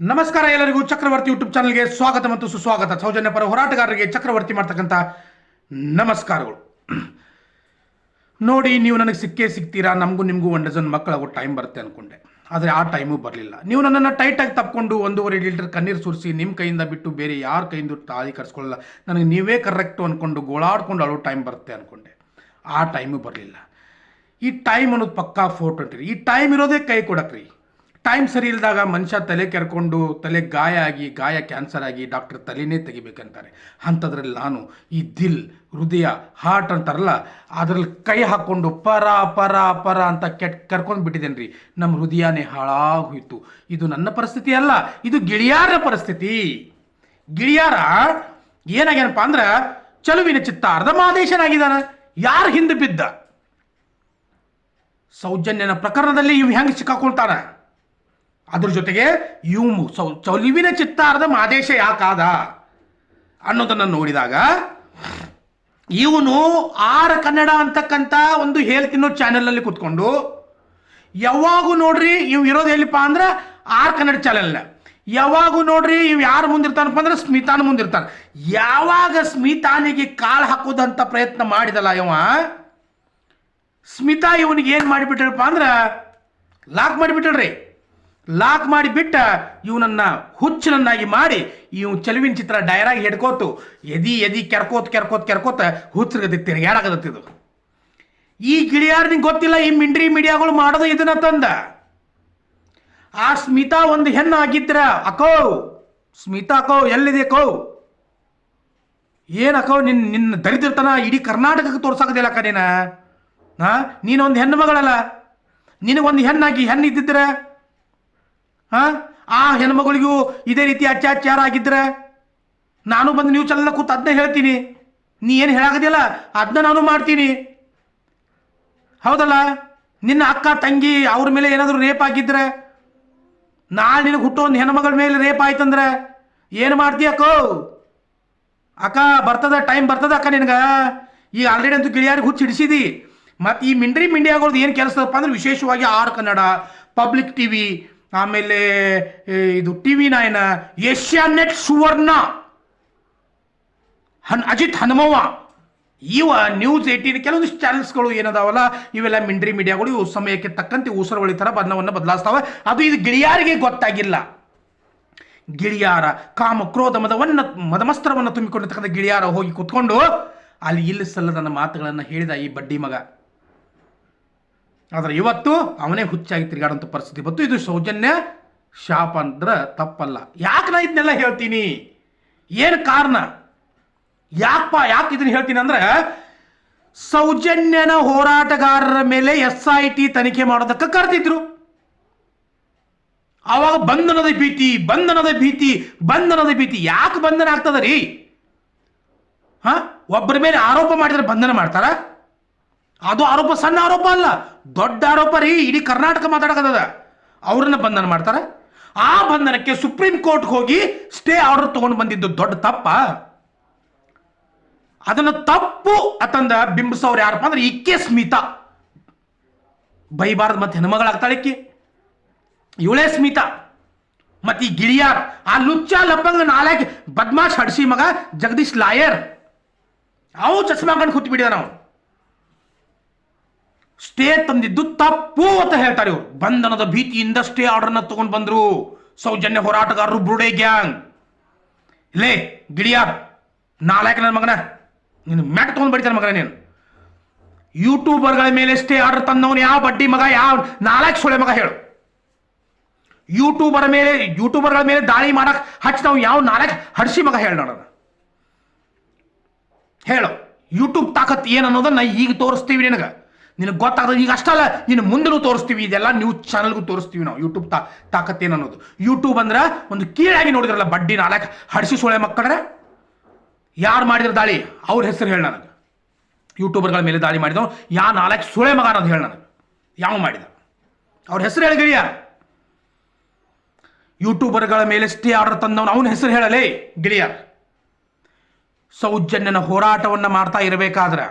ನಮಸ್ಕಾರ ಎಲ್ಲರಿಗೂ. ಚಕ್ರವರ್ತಿ ಯೂಟ್ಯೂಬ್ ಚಾನಲ್ಗೆ ಸ್ವಾಗತ ಮತ್ತು ಸುಸ್ವಾಗತ. ಸೌಜನ್ಯ ಪರ ಹೋರಾಟಗಾರರಿಗೆ ಚಕ್ರವರ್ತಿ ಮಾಡ್ತಕ್ಕಂಥ ನಮಸ್ಕಾರಗಳು. ನೋಡಿ, ನೀವು ನನಗೆ ಸಿಕ್ಕೇ ಸಿಗ್ತೀರಾ? ನಮಗೂ ನಿಮಗೂ ಒಂದು ಡಜನ್ ಮಕ್ಕಳಾಗೋ ಟೈಮ್ ಬರುತ್ತೆ ಅಂದ್ಕೊಂಡೆ ಆದರೆ ಆ ಟೈಮು ಬರಲಿಲ್ಲ. ನೀವು ನನ್ನನ್ನು ಟೈಟಾಗಿ ತಪ್ಪಿಕೊಂಡು ಒಂದೂವರೆ ಲೀಟರ್ ಕಣ್ಣೀರು ಸುರಿಸಿ ನಿಮ್ಮ ಕೈಯಿಂದ ಬಿಟ್ಟು ಬೇರೆ ಯಾರ ಕೈಯಿಂದ ತಾಳಿ ಕರ್ಸ್ಕೊಳ್ಳಲ್ಲ. ನನಗೆ ನೀವೇ ಕರೆಕ್ಟು ಅಂದ್ಕೊಂಡು ಗೋಳಾಡ್ಕೊಂಡು ಅಳೋ ಟೈಮ್ ಬರುತ್ತೆ ಅಂದ್ಕೊಂಡೆ ಆ ಟೈಮು ಬರಲಿಲ್ಲ. ಈ ಟೈಮ್ ಅನ್ನೋದು ಪಕ್ಕಾ ಫೋರ್ ಟ್ವೆಂಟಿ ಈ ಟೈಮ್ ಇರೋದೇ ಕೈ ಕೊಡಕ್ರಿ. ಟೈಮ್ ಸರಿ ಇಲ್ದಾಗ ಮನುಷ್ಯ ತಲೆ ಕೆರ್ಕೊಂಡು ತಲೆ ಗಾಯ ಆಗಿ, ಗಾಯ ಕ್ಯಾನ್ಸರ್ ಆಗಿ ಡಾಕ್ಟರ್ ತಲೆನೇ ತೆಗಿಬೇಕಂತಾರೆ. ಅಂಥದ್ರಲ್ಲಿ ನಾನು ಈ ದಿಲ್, ಹೃದಯ, ಹಾರ್ಟ್ ಅಂತಾರಲ್ಲ, ಅದರಲ್ಲಿ ಕೈ ಹಾಕ್ಕೊಂಡು ಪರ ಪರ ಪರ ಅಂತ ಕೆಟ್, ಕರ್ಕೊಂಡು ಬಿಟ್ಟಿದ್ದೇನೆ ರೀ ನಮ್ಮ ಹೃದಯನೇ ಹಾಳಾಗೋಯ್ತು ಇದು ನನ್ನ ಪರಿಸ್ಥಿತಿ ಅಲ್ಲ, ಇದು ಗಿಳಿಯಾರ ಪರಿಸ್ಥಿತಿ. ಗಿಳಿಯಾರ ಏನಾಗ್ಯಾನಪ್ಪ ಅಂದ್ರೆ, ಚಲುವಿನ ಚಿತ್ತ ಅರ್ಧಮಾದೇಶನಾಗಿದ್ದಾನ ಯಾರು ಹಿಂದೆ ಬಿದ್ದ? ಸೌಜನ್ಯನ ಪ್ರಕರಣದಲ್ಲಿ ಇವು ಹೆಂಗೆ ಸಿಕ್ಕಾಕೊಳ್ತಾನ ಅದ್ರ ಜೊತೆಗೆ ಇವು ಸೌ ಚೌಲಿವಿನ ಚಿತ್ತಾರದ ಆದೇಶ ಯಾಕಾದ ಅನ್ನೋದನ್ನು ನೋಡಿದಾಗ, ಇವನು ಆರ ಕನ್ನಡ ಅಂತಕ್ಕಂಥ ಒಂದು ಹೇಳ್ತಿನ್ನೋ ಚಾನೆಲ್ನಲ್ಲಿ ಕೂತ್ಕೊಂಡು, ಯಾವಾಗೂ ನೋಡ್ರಿ ಇವು ಇರೋದು ಹೇಳಿಪ್ಪ ಅಂದ್ರೆ ಆರ್ ಕನ್ನಡ ಚಾನೆಲ್ ಯಾವಾಗೂ ನೋಡ್ರಿ ಇವು ಯಾರು ಮುಂದಿರ್ತಾನಪ್ಪ ಅಂದ್ರೆ ಸ್ಮಿತಾನ ಮುಂದಿರ್ತಾನೆ. ಯಾವಾಗ ಸ್ಮಿತಾನಿಗೆ ಕಾಳು ಹಾಕೋದಂತ ಪ್ರಯತ್ನ ಮಾಡಿದಲ್ಲ ಇವ, ಸ್ಮಿತಾ ಇವನಿಗೆ ಏನು ಮಾಡಿಬಿಟ್ರಪ್ಪ ಅಂದ್ರೆ, ಲಾಕ್ ಮಾಡಿಬಿಟ್ರಿ ಲಾಕ್ ಮಾಡಿ ಬಿಟ್ಟ ಇವನನ್ನ ಹುಚ್ಚನನ್ನಾಗಿ ಮಾಡಿ ಇವ್ ಚೆಲುವಿನ ಚಿತ್ರ ಡೈರಾಗಿ ಹಿಡ್ಕೋತು, ಎದಿ ಎದಿ ಕೆರ್ಕೋತ್ ಕೆರ್ಕೋತ್, ಕೆರ್ಕೋತ ಹುಚ್ಚರ್ಗತಿ ಯಾರಾಗದತ್ತಿದು ಈ ಗಿಳಿಯಾರ್ ನಿಂಗೆ ಗೊತ್ತಿಲ್ಲ ಈ ಮಿಂಡ್ರಿ ಮೀಡಿಯಾಗಳು ಮಾಡೋದು ಇದನ್ನ ತಂದ. ಆ ಸ್ಮಿತಾ ಒಂದು ಹೆಣ್ಣು ಆಗಿದ್ರ, ಅಕೋ, ಸ್ಮಿತಾ ಅಕೋ, ಎಲ್ಲಿದೆ ಕೋ ಏನ್ ಅಕೋ? ನಿನ್ ನಿನ್ನ ದರಿದ್ರತನ ಇಡೀ ಕರ್ನಾಟಕಕ್ಕೆ ತೋರ್ಸಾಕದಿಲ್ಲ ಅಕ್ಕ ನೀನ ಹಾ ನೀನೊಂದು ಹೆಣ್ಣು ಮಗಳಲ್ಲ? ನಿನಗೊಂದು ಹೆಣ್ಣಾಗಿ ಹೆಣ್ಣು ಇದ್ದಿದ್ರ? ಹಾ? ಆ ಹೆಣ್ಮಗಳಿಗೂ ಇದೇ ರೀತಿ ಅತ್ಯಾಚಾರ ಆಗಿದ್ರೆ? ನಾನು ಬಂದು ನೀವು ಚಲ್ಲ ಕೂತು ಅದನ್ನ ಹೇಳ್ತೀನಿ. ನೀ ಏನು ಹೇಳಾಕದಿಲ್ಲ ಅದನ್ನ ನಾನು ಮಾಡ್ತೀನಿ. ಹೌದಲ್ಲ? ನಿನ್ನ ಅಕ್ಕ, ತಂಗಿ, ಅವ್ರ ಮೇಲೆ ಏನಾದರೂ ರೇಪ್ ಆಗಿದ್ರೆ? ನಾಳೆ ನಿನಗೆ ಹುಟ್ಟೋ ಒಂದು ಹೆಣ್ಮಗಳ ಮೇಲೆ ರೇಪ್ ಆಯ್ತಂದ್ರೆ ಏನು ಮಾಡ್ತೀಯ ಅಕ್ಕೋ? ಅಕ್ಕ, ಬರ್ತದ, ಟೈಮ್ ಬರ್ತದ ಅಕ್ಕ ನಿನಗೆ? ಈಗ ಆಲ್ರೆಡಿ ಅಂತೂ ಗಿಳಿಯಾರಿಗೆ ಹುಚ್ಚು ಹಿಡಿಸಿದಿ. ಮತ್ತು ಈ ಮಿಂಡ್ರಿ ಮಿಂಡಿಯಾಗಳದ್ದು ಏನು ಕೆಲಸದಪ್ಪ ಅಂದ್ರೆ ವಿಶೇಷವಾಗಿ R Kannada, public T V ಆಮೇಲೆ ಇದು T V nine Asianet Suvarna. ಹನ್, ಅಜಿತ್ ಹನುಮವ್ವ. ಇವ ನ್ಯೂಸ್ ಏಟೀನ್ ಕೆಲವೊಂದಿಷ್ಟು ಚಾನೆಲ್ಸ್ಗಳು ಏನದಾವಲ್ಲ, ಇವೆಲ್ಲ ಮಿಂಡ್ರಿ ಮೀಡಿಯಾಗಳು, ಇವು ಸಮಯಕ್ಕೆ ತಕ್ಕಂತೆ ಉಸಿರುಗಳ ಥರ ಬಣ್ಣವನ್ನು ಬದಲಾಯಿಸ್ತಾವೆ. ಅದು ಇದು ಗಿಳಿಯಾರಿಗೆ ಗೊತ್ತಾಗಿಲ್ಲ. ಗಿಳಿಯಾರ ಕಾಮ ಕ್ರೋಧ ಮದವನ್ನ, ಮದಮಸ್ತ್ರವನ್ನು ತುಂಬಿಕೊಂಡಿರ್ತಕ್ಕಂಥ ಗಿಳಿಯಾರ ಹೋಗಿ ಕುತ್ಕೊಂಡು, ಅಲ್ಲಿ ಇಲ್ಲಿ ಸಲ್ಲದ ಮಾತುಗಳನ್ನು ಹೇಳಿದ ಈ ಬಡ್ಡಿ ಮಗ. ಆದ್ರೆ ಇವತ್ತು ಅವನೇ ಹುಚ್ಚಾಗಿ ತಿರುಗಾಡೋಂಥ ಪರಿಸ್ಥಿತಿ ಬಂತು. ಇದು ಸೌಜನ್ಯ ಶಾಪ ಅಂದ್ರೆ ತಪ್ಪಲ್ಲ. ಯಾಕೆ ನಾ ಇದನ್ನೆಲ್ಲ ಹೇಳ್ತೀನಿ? ಏನು ಕಾರಣ? ಯಾಕಪ್ಪ ಯಾಕೆ ಇದನ್ನು ಹೇಳ್ತೀನಿ ಅಂದ್ರೆ ಸೌಜನ್ಯನ ಹೋರಾಟಗಾರರ ಮೇಲೆ ಎಸ್ ಐ ಟಿ ತನಿಖೆ ಮಾಡೋದಕ್ಕೆ ಕರೆದಿದ್ರು. ಆವಾಗ ಬಂಧನದ ಭೀತಿ ಬಂಧನದ ಭೀತಿ ಬಂಧನದ ಭೀತಿ. ಯಾಕೆ ಬಂಧನ ಆಗ್ತದ ರೀ? ಹಾ? ಒಬ್ಬರ ಮೇಲೆ ಆರೋಪ ಮಾಡಿದ್ರೆ ಬಂಧನ ಮಾಡ್ತಾರ? ಅದು ಆರೋಪ, ಸಣ್ಣ ಆರೋಪ ಅಲ್ಲ. ದೊಡ್ಡ ಆರೋಪ ರೀ, ಇಡೀ ಕರ್ನಾಟಕ ಮಾತಾಡಕದ ಅವ್ರನ್ನ ಬಂಧನ ಮಾಡ್ತಾರೆ. ಆ ಬಂಧನಕ್ಕೆ ಸುಪ್ರೀಂ ಕೋರ್ಟ್ ಹೋಗಿ ಸ್ಟೇ ಆರ್ಡರ್ ತಗೊಂಡು ಬಂದಿದ್ದು ದೊಡ್ಡ ತಪ್ಪ. ಅದನ್ನ ತಪ್ಪು ಅತಂದ ಬಿಂಬಿಸೋರು ಯಾರಪ್ಪ ಅಂದ್ರೆ ಇಕ್ಕೆ ಸ್ಮಿತಾ. ಬೈಬಾರ್ದು ಮತ್ತೆ ಹೆಣ್ಮಗಳಾಗ್ತಾಳೆ ಇಕ್ಕಿ ಇವಳೇ ಸ್ಮಿತಾ. ಮತ್ತೆ ಈ ಗಿಳಿಯಾರ್, ಆ ಲುಚ್ಚ ಲಪ್ಪಂಗ ನಾಲ್ಕು ಬದ್ಮಾಶ್ ಹಡ್ಸಿ ಮಗ ಜಗದೀಶ್ ಲಾಯರ್. ಅವು ಚಸ್ಮಾ ಕಂಡು ಕೂತ್ಬಿಟ್ಟಿದ್ದಾರೆ ನಾವು ಸ್ಟೇ ತಂದಿದ್ದು ತಪ್ಪು ಅಂತ ಹೇಳ್ತಾರೆ ಇವರು. ಬಂಧನದ ಭೀತಿಯಿಂದ ಸ್ಟೇ ಆರ್ಡರ್ನ ತಗೊಂಡು ಬಂದ್ರು. ಸೌಜನ್ಯ ಹೋರಾಟಗಾರರು ಬ್ರುಡೆ ಗ್ಯಾಂಗ್. ಲೇ ಗಿಡಿಯಾರ್ ನಾಲ್ಕು ನನ್ನ ಮಗನ. ನೀನು ಮ್ಯಾಟ್ ತಗೊಂಡು ಬಡಿತಾನೆ ಮಗನ ನೀನು. ಯೂಟ್ಯೂಬರ್ಗಳ ಮೇಲೆ ಸ್ಟೇ ಆರ್ಡರ್ ತಂದವನು ಯಾವ ಬಡ್ಡಿ ಮಗ, ಯಾವ ನಾಲ್ಕು ಸೊಳೆ ಮಗ ಹೇಳು. ಯೂಟ್ಯೂಬರ್ ಮೇಲೆ, ಯೂಟ್ಯೂಬರ್ಗಳ ಮೇಲೆ ದಾಳಿ ಮಾಡಕ್ ಹಚ್ಚಿದವ್ ಯಾವ ನಾಲ್ಕು ಹಡ್ಸಿ ಮಗ ಹೇಳ ನೋಡೋಣ ಹೇಳು. ಯೂಟ್ಯೂಬ್ ತಾಕತ್ ಏನು ಅನ್ನೋದನ್ನ ಈಗ ತೋರಿಸ್ತೀವಿ ನಿನಗೆ. ನಿನಗೆ ಗೊತ್ತಾಗ್ತದೆ, ಈಗ ಅಷ್ಟಲ್ಲ ನಿನ್ನ ಮುಂದೆನೂ ತೋರಿಸ್ತೀವಿ, ಇದೆಲ್ಲ ನ್ಯೂಸ್ ಚಾನಲ್ಗೂ ತೋರಿಸ್ತೀವಿ ನಾವು ಯೂಟ್ಯೂಬ್ ತಾ ತಾಕತ್ತೇನು ಅನ್ನೋದು. ಯೂಟ್ಯೂಬ್ ಅಂದ್ರೆ ಒಂದು ಕೀಳಾಗಿ ನೋಡಿದ್ರಲ್ಲ, ಬಡ್ಡಿ ನಾಲ್ಕು, ಹಡಿಸಿ ಸೋಳೆ ಮಕ್ಕಳ್ರೆ? ಯಾರು ಮಾಡಿದ್ರ ದಾಳಿ? ಅವ್ರ ಹೆಸರು ಹೇಳಿ ನನಗೆ. ಯೂಟ್ಯೂಬರ್ಗಳ ಮೇಲೆ ದಾಳಿ ಮಾಡಿದವ, ಯಾ ನಾಲ್ಕು ಸೋಳೆ ಮಗ ಅನ್ನೋದು ಹೇಳಿ ನನಗೆ. ಯಾವ ಮಾಡಿದ? ಅವ್ರ ಹೆಸರು ಹೇಳಿ ಗಿಳಿಯ. ಯೂಟ್ಯೂಬರ್ಗಳ ಮೇಲೆ ಸ್ಟೇ ಆರ್ಡರ್ ತಂದವನು ಅವನ ಹೆಸರು ಹೇಳಲೇ, ಗಿಳಿಯ. ಸೌಜನ್ಯನ ಹೋರಾಟವನ್ನು ಮಾಡ್ತಾ ಇರಬೇಕಾದ್ರೆ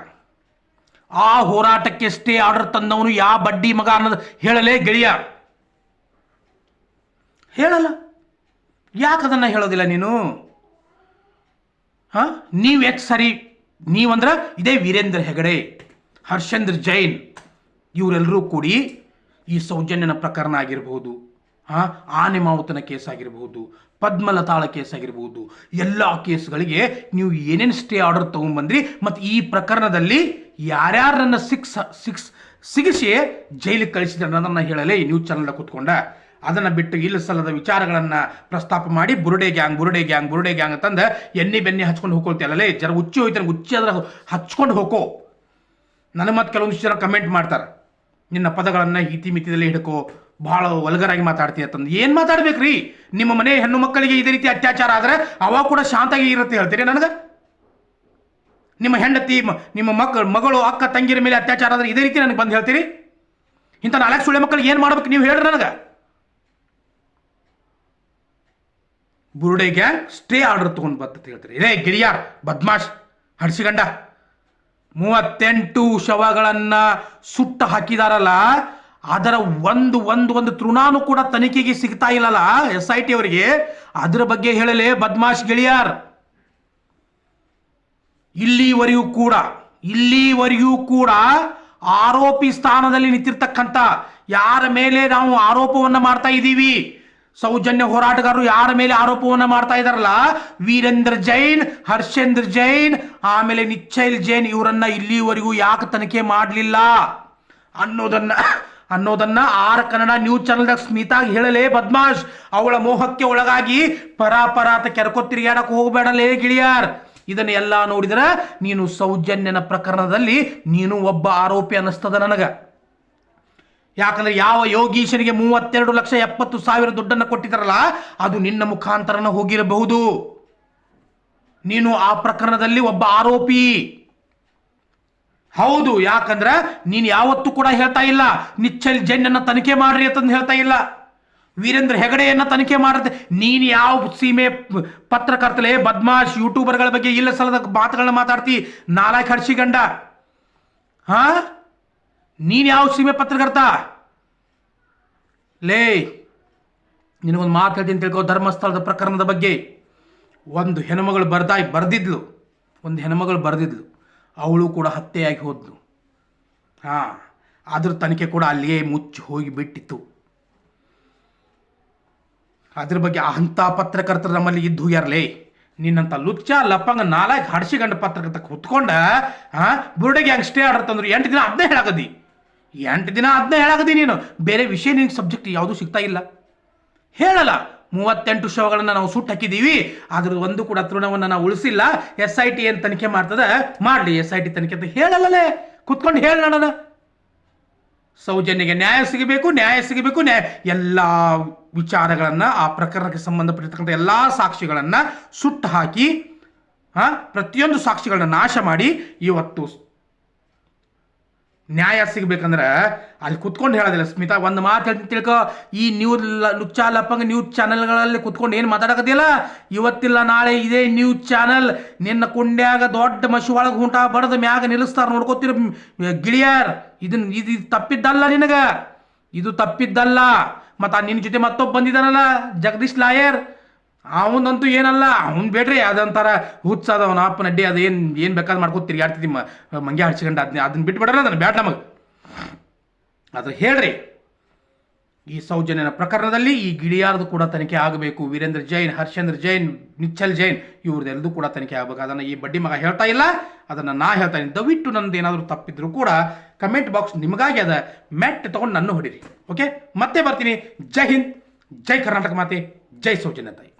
ಆ ಹೋರಾಟಕ್ಕೆ ಸ್ಟೇ ಆರ್ಡರ್ ತಂದವನು ಯಾ ಬಡ್ಡಿ ಮಗ ಅನ್ನೋದು ಹೇಳಲೇ ಗೆಳೆಯ. ಹೇಳಲ್ಲ. ಯಾಕೆ ಅದನ್ನು ಹೇಳೋದಿಲ್ಲ ನೀನು? ಹಾಂ? ನೀವು ಎಷ್ಟು ಸರಿ? ನೀವಂದ್ರೆ ಇದೇ ವೀರೇಂದ್ರ ಹೆಗಡೆ, ಹರ್ಷೇಂದ್ರ ಜೈನ್ ಇವರೆಲ್ಲರೂ ಕೂಡಿ ಈ ಸೌಜನ್ಯನ ಪ್ರಕರಣ ಆಗಿರ್ಬೋದು ಹಾಂ ಆನೆ ಮಾವುತನ ಕೇಸ್ ಆಗಿರ್ಬೋದು ಪದ್ಮಲತಾಳ ಕೇಸ್ ಆಗಿರ್ಬೋದು ಎಲ್ಲ ಕೇಸ್ಗಳಿಗೆ ನೀವು ಏನೇನು ಸ್ಟೇ ಆರ್ಡರ್ ತಗೊಂಡ್ಬಂದ್ರಿ ಮತ್ತು ಈ ಪ್ರಕರಣದಲ್ಲಿ ಯಾರ್ಯಾರನ್ನ ಸಿಕ್ಸ್ ಸಿಕ್ಸ್ ಸಿಗಿಸಿ ಜೈಲಿಗೆ ಕಳಿಸಿದ್ರೆ ಅನ್ನೋದನ್ನು ಹೇಳಲೇ ಈ ನ್ಯೂಸ್ ಚಾನಲ್ನ ಕೂತ್ಕೊಂಡ. ಅದನ್ನು ಬಿಟ್ಟು ಇಲ್ಲ ಸಲ್ಲದ ವಿಚಾರಗಳನ್ನು ಪ್ರಸ್ತಾಪ ಮಾಡಿ ಬುರುಡೆ ಗ್ಯಾಂಗ್ ಬುರುಡೆ ಗ್ಯಾಂಗ್ ಬುರುಡೆ ಗ್ಯಾಂಗ್ ಅಂತಂದು ಎಣ್ಣೆ ಬೆನ್ನೆ ಹಚ್ಕೊಂಡು ಹೋಗ್ಕೊಳ್ತೀಯಲ್ಲೇ ಜರ ಹುಚ್ಚಿ ಹೋಯ್ತಾನೆ, ಹುಚ್ಚಿ ಅದರ ಹಚ್ಕೊಂಡು ಹೋಗೋ ನನಗೆ ಮತ್ತೆ ಕೆಲವೊಂದಿಷ್ಟು ಜನ ಕಮೆಂಟ್ ಮಾಡ್ತಾರೆ, ನಿನ್ನ ಪದಗಳನ್ನು ಈತಿ ಮಿತಿದಲ್ಲಿ ಹಿಡ್ಕೋ. ಭಾಳ ವಲ್ಗರಾಗಿ ಮಾತಾಡ್ತೀಯ ಅಂತಂದು ಏನು ಮಾತಾಡ್ಬೇಕ್ರಿ? ನಿಮ್ಮ ಮನೆ ಹೆಣ್ಣು ಮಕ್ಕಳಿಗೆ ಇದೇ ರೀತಿ ಅತ್ಯಾಚಾರ ಆದರೆ ಅವಾಗ ಕೂಡ ಶಾಂತಾಗಿ ಇರುತ್ತೆ ಹೇಳ್ತೀರಿ ನನಗೆ? ನಿಮ್ಮ ಹೆಂಡತಿ ನಿಮ್ಮ ಮಕ್ಕಳು ಮಗಳು, ಅಕ್ಕ, ತಂಗಿರ ಮೇಲೆ ಅತ್ಯಾಚಾರ ಆದರೆ ಇದೇ ರೀತಿ ನನಗೆ ಬಂದು ಹೇಳ್ತೀರಿ? ಇಂಥ ನಾಲ್ಕು ಸುಳ್ಳೆ ಮಕ್ಕಳಿಗೆ ಏನು ಮಾಡ್ಬೇಕು ನೀವು ಹೇಳ್ರಿ ನನಗೆ. ಬುರುಡೆ ಗ್ಯಾಂಗ್ ಸ್ಟೇ ಆರ್ಡರ್ ತೊಗೊಂಡು ಬರ್ತದೆ ಹೇಳ್ತೀರಿ. ಇದೇ ಗಿರಿಯಾರ್ ಬದ್ಮಾಶ್, ಹಡ್ಸಿಗಂಡ. ಮೂವತ್ತೆಂಟು ಶವಗಳನ್ನ ಸುಟ್ಟು ಹಾಕಿದಾರಲ್ಲ ಅದರ ಒಂದು ಒಂದು ಒಂದು ತೃಣಾನು ಕೂಡ ತನಿಖೆಗೆ ಸಿಗ್ತಾ ಇಲ್ಲಲ್ಲ ಎಸ್ ಐ ಟಿ ಅವರಿಗೆ? ಅದರ ಬಗ್ಗೆ ಹೇಳಲೇ ಬದ್ಮಾಶ್ ಗೆಳೆಯಾರ್. ಇಲ್ಲಿವರೆಗೂ ಕೂಡ ಇಲ್ಲಿವರೆಗೂ ಕೂಡ ಆರೋಪಿ ಸ್ಥಾನದಲ್ಲಿ ನಿಂತಿರ್ತಕ್ಕಂಥ ಯಾರ ಮೇಲೆ ನಾವು ಆರೋಪವನ್ನ ಮಾಡ್ತಾ ಇದ್ದೀವಿ? ಸೌಜನ್ಯ ಹೋರಾಟಗಾರರು ಯಾರ ಮೇಲೆ ಆರೋಪವನ್ನ ಮಾಡ್ತಾ ಇದಾರಲ್ಲ ವೀರೇಂದ್ರ ಜೈನ್, ಹರ್ಷೇಂದ್ರ ಜೈನ್, ಆಮೇಲೆ ನಿಚ್ಚೈಲ್ ಜೈನ್ ಇವರನ್ನ ಇಲ್ಲಿವರೆಗೂ ಯಾಕೆ ತನಿಖೆ ಮಾಡಲಿಲ್ಲ ಅನ್ನೋದನ್ನ ಅನ್ನೋದನ್ನ ಆರ್ ಕನ್ನಡ ನ್ಯೂಸ್ ಚಾನಲ್ದಾಗ ಸ್ಮಿತಾಗ್ ಹೇಳಲೇ ಬದ್ಮಾಶ್. ಅವಳ ಮೋಹಕ್ಕೆ ಒಳಗಾಗಿ ಪರಾಪರ ಅಂತ ಕೆರ್ಕೊ ಹೋಗಬೇಡಲೇ ಗಿಳಿಯಾರ್. ಇದನ್ನ ಎಲ್ಲ ನೋಡಿದ್ರೆ ನೀನು ಸೌಜನ್ಯನ ಪ್ರಕರಣದಲ್ಲಿ ನೀನು ಒಬ್ಬ ಆರೋಪಿ ಅನ್ನಿಸ್ತದ ನನಗ. ಯಾಕಂದ್ರೆ ಯಾವ ಯೋಗೀಶನಿಗೆ ಮೂವತ್ತೆರಡು ಲಕ್ಷ ಎಪ್ಪತ್ತು ಸಾವಿರ ದುಡ್ಡನ್ನು ಕೊಟ್ಟಿದ್ದಾರಲ್ಲ ಅದು ನಿನ್ನ ಮುಖಾಂತರನ ಹೋಗಿರಬಹುದು. ನೀನು ಆ ಪ್ರಕರಣದಲ್ಲಿ ಒಬ್ಬ ಆರೋಪಿ. ಹೌದು, ಯಾಕಂದ್ರ ನೀನು ಯಾವತ್ತೂ ಕೂಡ ಹೇಳ್ತಾ ಇಲ್ಲ, ನಿಚ್ಚಲ್ ಜೈನನ್ನ ತನಿಖೆ ಮಾಡ್ರಿ ಅಂತಂದು ಹೇಳ್ತಾ ಇಲ್ಲ. ವೀರೇಂದ್ರ ಹೆಗಡೆಯನ್ನ ತನಿಖೆ ಮಾಡ್ರಿ ನೀನು ಯಾವ ಸೀಮೆ ಪತ್ರಕರ್ತಲೆ, ಬದ್ಮಾಶ್, ಯೂಟ್ಯೂಬರ್ಗಳ ಬಗ್ಗೆ ಇಲ್ಲ ಸಲದ ಮಾತುಗಳನ್ನ ಮಾತಾಡ್ತಿ, ನಾಲ್ಕು ಹರ್ಷಿಗಂಡ ಹಾ? ನೀನು ಯಾವ ಸೀಮೆ ಪತ್ರಕರ್ತ? ಲೇ, ನಿನಗೊಂದು ಮಾತು ಹೇಳ್ತೀನಿ ತಿಳ್ಕೋ, ಧರ್ಮಸ್ಥಳದ ಪ್ರಕರಣದ ಬಗ್ಗೆ. ಒಂದು ಹೆಣ್ಮಗಳು ಬರ್ದಾಯ್ ಬರ್ದಿದ್ಲು. ಒಂದು ಹೆಣ್ಮಗಳು ಬರ್ದಿದ್ಲು. ಅವಳು ಕೂಡ ಹತ್ಯೆಯಾಗಿ ಹೋದ್ಲು ಹಾಂ ಅದ್ರ ತನಿಖೆ ಕೂಡ ಅಲ್ಲಿಯೇ ಮುಚ್ಚಿ ಹೋಗಿ ಬಿಟ್ಟಿತ್ತು. ಅದ್ರ ಬಗ್ಗೆ ಅಂಥ ಪತ್ರಕರ್ತರು ನಮ್ಮಲ್ಲಿ ಇದ್ದು ಯಾರಲೇ? ನಿನ್ನಂಥ ಲುಚ್ಚ, ಲಪ್ಪಂಗ ನಾಲ್ಕು ಹಡ್ಸಿಗಂಡ ಪತ್ರಕರ್ತ ಕುತ್ಕೊಂಡ ಹಾಂ ಬುರುಡೆಗೆ ಹಂಗೆ ಸ್ಟೇ ಆರ್ಡರ್ ಎಂಟು ದಿನ ಅದನ್ನೇ ಹೇಳಾಗದಿ. ಎಂಟು ದಿನ ಅದನ್ನೇ ಹೇಳಾಗದಿ ನೀನು. ಬೇರೆ ವಿಷಯ ನಿನ್ನ ಸಬ್ಜೆಕ್ಟ್ ಯಾವುದೂ ಸಿಗ್ತಾ ಇಲ್ಲ. ಹೇಳಲ್ಲ. ಮೂವತ್ತೆಂಟು ಶವಗಳನ್ನು ನಾವು ಸುಟ್ಟು ಹಾಕಿದ್ದೀವಿ ಅದ್ರ ಒಂದು ಕೂಡ ತೃಣವನ್ನು ನಾವು ಉಳಿಸಿಲ್ಲ. ಎಸ್ ಐ ಟಿ ಏನು ತನಿಖೆ ಮಾಡ್ತದೆ? ಮಾಡಲಿ. ಎಸ್ ಐ ಟಿ ತನಿಖೆ ಅಂತ ಹೇಳಲ್ಲೇ ಕುತ್ಕೊಂಡು ಹೇಳೋಣ ಸೌಜನ್ಯಗೆ ನ್ಯಾಯ ಸಿಗಬೇಕು ನ್ಯಾಯ ಸಿಗಬೇಕು, ನ್ಯಾಯ. ಎಲ್ಲ ವಿಚಾರಗಳನ್ನು, ಆ ಪ್ರಕರಣಕ್ಕೆ ಸಂಬಂಧಪಟ್ಟಿರ್ತಕ್ಕಂಥ ಎಲ್ಲ ಸಾಕ್ಷಿಗಳನ್ನು ಸುಟ್ಟು ಹಾಕಿ ಪ್ರತಿಯೊಂದು ಸಾಕ್ಷಿಗಳನ್ನ ನಾಶ ಮಾಡಿ ಇವತ್ತು ನ್ಯಾಯ ಸಿಗ್ಬೇಕಂದ್ರೆ ಅಲ್ಲಿ ಕುತ್ಕೊಂಡು ಹೇಳೋದಿಲ್ಲ. ಸ್ಮಿತಾ, ಒಂದು ಮಾತು ಹೇಳ್ತೀನಿ ತಿಳ್ಕೊ. ಈ ನ್ಯೂಸ್ ಲುಚ್ಚ ಲಪ್ಪಂಗ ನ್ಯೂಸ್ ಚಾನೆಲ್ಗಳಲ್ಲಿ ಕುತ್ಕೊಂಡು ಏನು ಮಾತಾಡಕತ್ತಿಲ್ಲ ಇವತ್ತಿಲ್ಲ, ನಾಳೆ ಇದೇ ನ್ಯೂಸ್ ಚಾನಲ್ ನಿನ್ನ ಕುಂಡ್ಯಾಗ ದೊಡ್ಡ ಮಸಿ ಒಳಗೆ ಹುಂಟ ಬಡದ ಮ್ಯಾಗ ನಿಲ್ಲಿಸ್ತಾರ ನೋಡ್ಕೋತಿರ ಗಿಳಿಯಾರ್. ಇದನ್ನ ಇದು ಇದು ತಪ್ಪಿದ್ದಲ್ಲ ನಿನಗೆ. ಇದು ತಪ್ಪಿದ್ದಲ್ಲ. ಮತ್ತು ನಿನ್ನ ಜೊತೆ ಮತ್ತೊಬ್ಬ ಬಂದಿದ್ದಾನಲ್ಲ, ಜಗದೀಶ್ ಲಾಯರ್. ಅವನಂತೂ ಏನಲ್ಲ, ಅವ್ನು ಬೇಡ್ರಿ, ಅದಂತಾರ ಹುಚ್ಚದ ಅವನ ಅಪ್ಪನ ಅಡ್ಡಿ, ಅದು ಏನು ಏನು ಬೇಕಾದ್ ಮಾಡ್ಕೊಂಡು ತಿರ್ಗಾಡ್ತಿದ್ದಿ ಮ ಮಂಗೆ ಹಚ್ಕೊಂಡು ಅದನ್ನ ಅದನ್ನ ಬಿಟ್ಬಿಡಲ್ಲ ಅದನ್ನ ಬ್ಯಾಟ್ ನಮಗೆ. ಅದು ಹೇಳ್ರಿ, ಈ ಸೌಜನ್ಯನ ಪ್ರಕರಣದಲ್ಲಿ ಈ ಗಿಳಿಯಾರದು ಕೂಡ ತನಿಖೆ ಆಗಬೇಕು. ವೀರೇಂದ್ರ ಜೈನ್, ಹರ್ಷೇಂದ್ರ ಜೈನ್, ನಿಚ್ಚಲ್ ಜೈನ್ ಇವ್ರದ್ದೆಲ್ಲದೂ ಕೂಡ ತನಿಖೆ ಆಗಬೇಕು. ಅದನ್ನು ಈ ಬಡ್ಡಿ ಮಗ ಹೇಳ್ತಾ ಇಲ್ಲ, ಅದನ್ನು ನಾ ಹೇಳ್ತಾ ಇದ್ದೀನಿ. ದಯವಿಟ್ಟು ನಂದು ಏನಾದರೂ ತಪ್ಪಿದ್ರು ಕೂಡ ಕಮೆಂಟ್ ಬಾಕ್ಸ್ ನಿಮಗಾಗಿ ಅದ, ಮ್ಯಾಟ್ ತೊಗೊಂಡು ನನ್ನ ಹೊಡಿರಿ. ಓಕೆ? ಮತ್ತೆ ಬರ್ತೀನಿ. ಜೈ ಹಿಂದ್, ಜೈ ಕರ್ನಾಟಕ ಮಾತೆ, ಜೈ ಸೌಜನ್ಯ ತಾಯಿ.